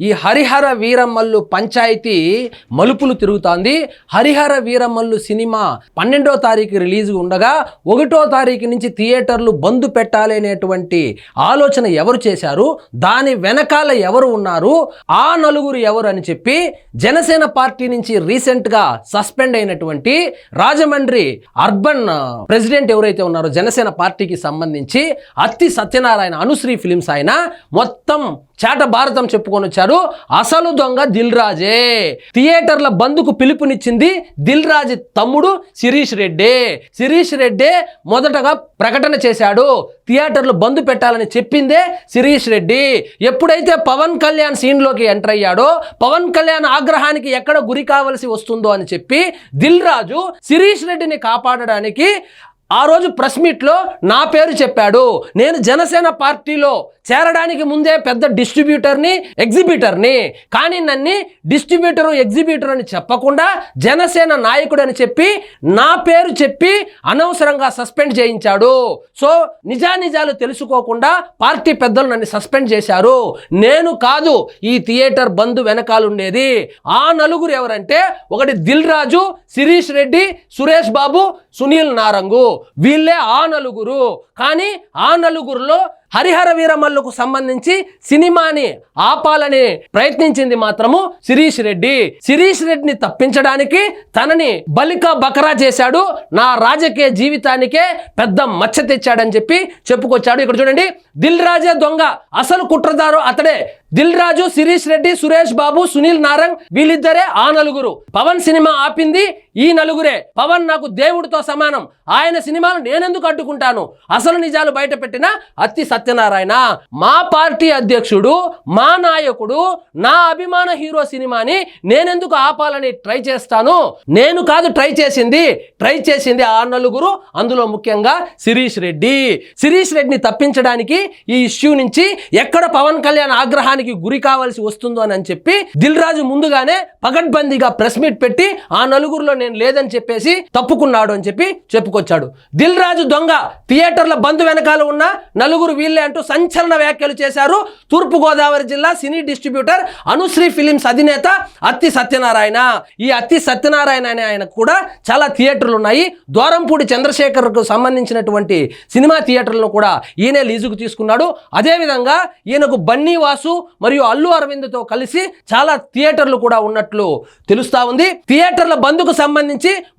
ఈ హరిహర వీరమల్లు పంచాయతీ మలుపులు తిరుగుతోంది. హరిహర వీరమల్లు సినిమా పన్నెండో తారీఖు రిలీజ్ ఉండగా ఒకటో తారీఖు నుంచి థియేటర్లు బంద్ పెట్టాలి అనేటువంటి ఆలోచన ఎవరు చేశారు? దాని వెనకాల ఎవరు ఉన్నారు? ఆ నలుగురు ఎవరు అని చెప్పి జనసేన పార్టీ నుంచి రీసెంట్గా సస్పెండ్ అయినటువంటి రాజమండ్రి అర్బన్ ప్రెసిడెంట్ ఎవరైతే ఉన్నారో జనసేన పార్టీకి సంబంధించి అత్తి సత్యనారాయణ అనుశ్రీ ఫిలిమ్స్ ఆయన మొత్తం చాట భారతం చెప్పుకొని వచ్చారు. అసలు దొంగ దిల్ రాజే థియేటర్ల బంద్కు పిలుపునిచ్చింది దిల్ రాజు తమ్ముడు శిరీష్ రెడ్డి. శిరీష్ రెడ్డి మొదటగా ప్రకటన చేశాడు. థియేటర్లు బంద్ పెట్టాలని చెప్పిందే శిరీష్ రెడ్డి. ఎప్పుడైతే పవన్ కళ్యాణ్ సీన్లోకి ఎంటర్ అయ్యాడో పవన్ కళ్యాణ్ ఆగ్రహానికి ఎక్కడ గురి కావలసి వస్తుందో అని చెప్పి దిల్ రాజు శిరీష్ రెడ్డిని కాపాడడానికి ఆ రోజు ప్రెస్ మీట్లో నా పేరు చెప్పాడు. నేను జనసేన పార్టీలో చేరడానికి ముందే పెద్ద డిస్ట్రిబ్యూటర్ని ఎగ్జిబిటర్ని. కానీ నన్ను డిస్ట్రిబ్యూటరు ఎగ్జిబిటర్ అని చెప్పకుండా జనసేన నాయకుడు అని చెప్పి నా పేరు చెప్పి అనవసరంగా సస్పెండ్ చేయించాడు. సో నిజానిజాలు తెలుసుకోకుండా పార్టీ పెద్దలు నన్ను సస్పెండ్ చేశారు. నేను కాదు ఈ థియేటర్ బంద్ వెనకాలుండేది. ఆ నలుగురు ఎవరంటే ఒకటి దిల్ రాజు శిరీష్ రెడ్డి సురేష్ బాబు సునీల్ నారంగు. వీళ్ళే ఆ నలుగురు. కానీ ఆ నలుగురులో హరిహర వీరమల్లుకు సంబంధించి సినిమాని ఆపాలని ప్రయత్నించింది మాత్రము శిరీష్ రెడ్డి. శిరీష్ రెడ్డిని తప్పించడానికి తనని బలిక బకరా చేశాడు. నా రాజకీయ జీవితానికే పెద్ద మచ్చ తెచ్చాడని చెప్పి చెప్పుకొచ్చాడు. ఇక్కడ చూడండి దిల్ రాజే దొంగ. అసలు కుట్రదారు అతడే. దిల్ రాజు శిరీష్ రెడ్డి సురేష్ బాబు సునీల్ నారంగ్ వీళ్ళిద్దరే ఆ నలుగురు. పవన్ సినిమా ఆపింది ఈ నలుగురే పవన్ నాకు దేవుడితో సమానం. ఆయన సినిమాలు నేనెందుకు అడ్డుకుంటాను? అసలు నిజాలు బయట పెట్టిన అత్తి సత్యనారాయణ మా పార్టీ అధ్యక్షుడు మా నాయకుడు నా అభిమాన హీరో సినిమాని నేనెందుకు ఆపాలని ట్రై చేస్తాను? నేను కాదు ట్రై చేసింది. ట్రై చేసింది ఆ నలుగురు అందులో ముఖ్యంగా శిరీష్ రెడ్డి. శిరీష్ రెడ్డిని తప్పించడానికి ఈ ఇష్యూ నుంచి ఎక్కడ పవన్ కళ్యాణ్ ఆగ్రహానికి గురి కావాల్సి వస్తుందో అని చెప్పి దిల్ రాజు ముందుగానే పగడ్బందీగా ప్రెస్ మీట్ పెట్టి ఆ నలుగురిలో నేను లేదని చెప్పేసి తప్పుకున్నాడు అని చెప్పి చెప్పుకొచ్చాడు. దిల్ రాజు దొంగ థియేటర్ల బంధు వెనకాల ఉన్న నలుగురు వీళ్ళే అంటూ సంచలన వ్యాఖ్యలు చేశారు. తూర్పు గోదావరి జిల్లా సినీ డిస్ట్రిబ్యూటర్ అనుశ్రీ ఫిలిమ్స్ అధినేత అత్తి సత్యనారాయణ. ఈ అత్తి సత్యనారాయణ అనే ఆయన కూడా చాలా థియేటర్లు ఉన్నాయి. దూరంపూడి చంద్రశేఖర్కు సంబంధించినటువంటి సినిమా థియేటర్లను కూడా ఈయనే లీజుకు తీసుకున్నాడు. అదేవిధంగా ఈయనకు బన్నీ వాసు మరియు అల్లు అరవింద్తో కలిసి చాలా థియేటర్లు కూడా ఉన్నట్లు తెలుస్తా ఉంది. థియేటర్ల బంధుకు సంబంధించి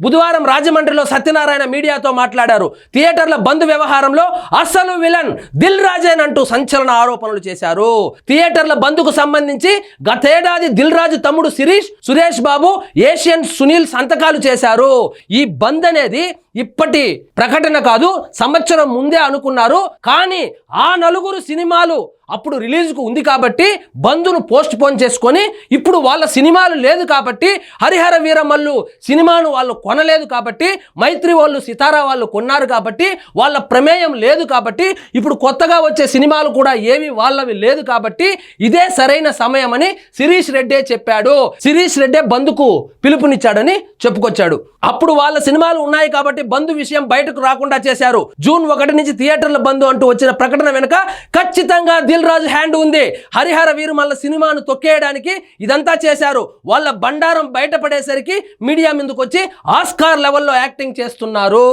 బుధవారం రాజమండ్రిలో సత్యనారాయణ మీడియాతో మాట్లాడారు. థియేటర్ల బంద్ వ్యవహారంలో అసలు విలన్ దిల్ రాజేన్ అంటూ సంచలన ఆరోపణలు చేశారు. థియేటర్ల బంద్కు సంబంధించి గతేడాది దిల్ రాజు తమ్ముడు శిరీష్ సురేష్ బాబు ఏషియన్ సునీల్ సంతకాలు చేశారు. ఈ బంద్ అనేది ఇప్పటి ప్రకటన కాదు సంవత్సరం ముందే అనుకున్నారు. కానీ ఆ నలుగురు సినిమాలు అప్పుడు రిలీజ్కు ఉంది కాబట్టి బంధును పోస్ట్ పోన్ చేసుకొని ఇప్పుడు వాళ్ళ సినిమాలు లేదు కాబట్టి హరిహర వీరమల్లు సినిమాను వాళ్ళు కొనలేదు కాబట్టి మైత్రి వాళ్ళు సితారా వాళ్ళు కొన్నారు కాబట్టి వాళ్ళ ప్రమేయం లేదు కాబట్టి ఇప్పుడు కొత్తగా వచ్చే సినిమాలు కూడా ఏవి వాళ్ళవి లేదు కాబట్టి ఇదే సరైన సమయం అని శిరీష్ రెడ్డే చెప్పాడు. శిరీష్ రెడ్డే బంధుకు పిలుపునిచ్చాడని చెప్పుకొచ్చాడు. అప్పుడు వాళ్ళ సినిమాలు ఉన్నాయి కాబట్టి బంధు విషయం బయటకు రాకుండా చేశారు. జూన్ ఒకటి నుంచి థియేటర్ల బంధు అంటూ వచ్చిన ప్రకటన వెనుక ఖచ్చితంగా దిల్ రాజు హ్యాండ్ ఉంది. హరిహర వీరుమల్ల సినిమాను తొక్కేయడానికి ఇదంతా చేశారు. వాళ్ళ బండారం బయటపడేసరికి మీడియా ముందుకు వచ్చి ఆస్కార్ లెవెల్లో యాక్టింగ్ చేస్తున్నారు.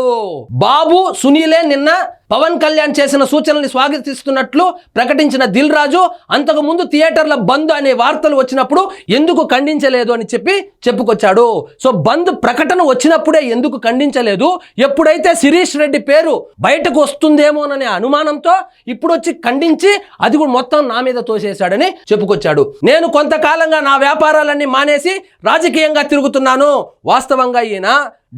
బాబు సునీలే నిన్న పవన్ కళ్యాణ్ చేసిన సూచనల్ని స్వాగతిస్తున్నట్లు ప్రకటించిన దిల్ రాజు అంతకు ముందు థియేటర్ల బంద్ అనే వార్తలు వచ్చినప్పుడు ఎందుకు ఖండించలేదు అని చెప్పి చెప్పుకొచ్చాడు. సో బంద్ ప్రకటన వచ్చినప్పుడే ఎందుకు ఖండించలేదు? ఎప్పుడైతే శిరీష్ రెడ్డి పేరు బయటకు వస్తుందేమోననే అనుమానంతో ఇప్పుడు వచ్చి ఖండించి అది కూడా మొత్తం నా మీద తోసేశాడని చెప్పుకొచ్చాడు. నేను కొంతకాలంగా నా వ్యాపారాలన్నీ మానేసి రాజకీయంగా తిరుగుతున్నాను. వాస్తవంగా ఈయన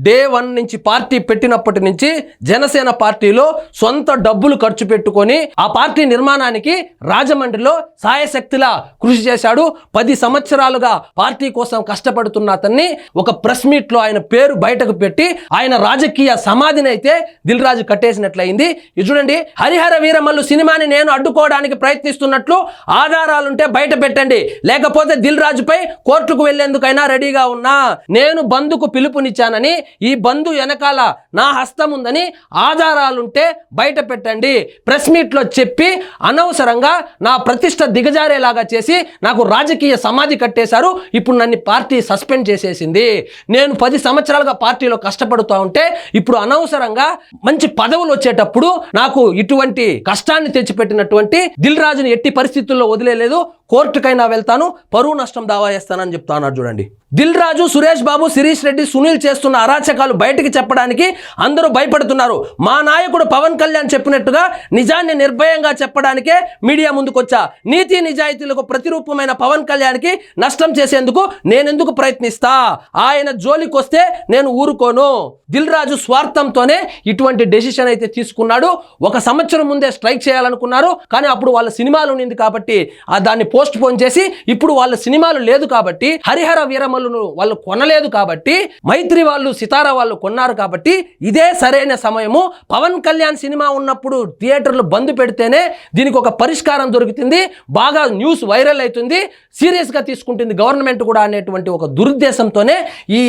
డే వన్ నుంచి పార్టీ పెట్టినప్పటి నుంచి జనసేన పార్టీలో సొంత డబ్బులు ఖర్చు పెట్టుకొని ఆ పార్టీ నిర్మాణానికి రాజమండ్రిలో సాయశక్తిలా కృషి చేశాడు. పది సంవత్సరాలుగా పార్టీ కోసం కష్టపడుతున్న అతన్ని ఒక ప్రెస్ మీట్లో ఆయన పేరు బయటకు పెట్టి ఆయన రాజకీయ సమాధిని అయితే దిల్ రాజు కట్టేసినట్లయింది. ఇది చూడండి హరిహర వీరమల్లు సినిమాని నేను అడ్డుకోవడానికి ప్రయత్నిస్తున్నట్లు ఆధారాలుంటే బయట పెట్టండి. లేకపోతే దిల్ రాజుపై కోర్టుకు వెళ్ళేందుకైనా రెడీగా ఉన్నా. నేను బంధుకు పిలుపునిచ్చానని ఈ బంధు వెనకాల నా హస్తం ఉందని ఆధారాలుంటే బయట పెట్టండి. ప్రెస్ మీట్లో చెప్పి అనవసరంగా నా ప్రతిష్ట దిగజారేలాగా చేసి నాకు రాజకీయ సమాధి కట్టేశారు. ఇప్పుడు నన్ను పార్టీ సస్పెండ్ చేసేసింది. నేను పది సంవత్సరాలుగా పార్టీలో కష్టపడుతూ ఉంటే ఇప్పుడు అనవసరంగా మంచి పదవులు వచ్చేటప్పుడు నాకు ఇటువంటి కష్టాన్ని తెచ్చిపెట్టినటువంటి దిల్ రాజుని ఎట్టి పరిస్థితుల్లో వదిలేదు కోర్టుకైనా వెళ్తాను పరువు నష్టం దావా చేస్తానని చెప్తాను చూడండి. దిల్ రాజు సురేష్ బాబు శిరీష్ రెడ్డి సునీల్ చేస్తున్న అరాచకాలు బయటికి చెప్పడానికి అందరూ భయపడుతున్నారు. మా నాయకుడు పవన్ కళ్యాణ్ చెప్పినట్టుగా నిజాన్ని నిర్భయంగా చెప్పడానికే మీడియా ముందుకొచ్చా. నీతి నిజాయితీలకు ప్రతిరూపమైన పవన్ కళ్యాణ్కి నష్టం చేసేందుకు నేనెందుకు ప్రయత్నిస్తా? ఆయన జోలికి వస్తే నేను ఊరుకోను. దిల్ రాజు స్వార్థంతోనే ఇటువంటి డెసిషన్ అయితే తీసుకున్నాడు. ఒక సంవత్సరం ముందే స్ట్రైక్ చేయాలనుకున్నారు. కానీ అప్పుడు వాళ్ళ సినిమాలు ఉండింది కాబట్టి ఆ దాన్ని పోస్ట్ పోన్ చేసి ఇప్పుడు వాళ్ళ సినిమాలు లేదు కాబట్టి హరిహర వీరమల్లును వాళ్ళు కొనలేదు కాబట్టి మైత్రి వాళ్ళు సితారా వాళ్ళు కొన్నారు కాబట్టి ఇదే సరైన సమయము. పవన్ కళ్యాణ్ సినిమా ఉన్నప్పుడు థియేటర్లు బంద్ పెడితేనే దీనికి ఒక పరిష్కారం దొరుకుతుంది. బాగా న్యూస్ వైరల్ అవుతుంది. సీరియస్గా తీసుకుంటుంది గవర్నమెంట్ కూడా అనేటువంటి ఒక దురుద్దేశంతోనే ఈ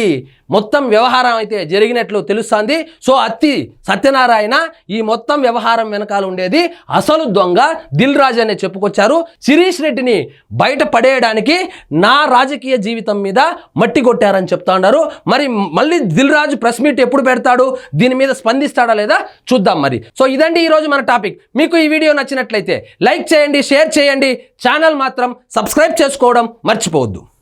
మొత్తం వ్యవహారం అయితే జరిగినట్లు తెలుస్తుంది. సో అత్తి సత్యనారాయణ ఈ మొత్తం వ్యవహారం వెనకాల ఉండేది. అసలు దొంగ దిల్ రాజు అనే చెప్పుకొచ్చారు. శిరీష్ రెడ్డిని బయట పడేయడానికి నా రాజకీయ జీవితం మీద మట్టి కొట్టారని చెప్తా ఉన్నారు. మరి మళ్ళీ దిల్ రాజు ప్రెస్ మీట్ ఎప్పుడు పెడతాడు? దీని మీద స్పందిస్తాడా లేదా? చూద్దాం మరి. సో ఇదండి ఈరోజు మన టాపిక్. మీకు ఈ వీడియో నచ్చినట్లయితే లైక్ చేయండి షేర్ చేయండి. ఛానల్ మాత్రం సబ్స్క్రైబ్ చేసుకోవడం మర్చిపోవద్దు.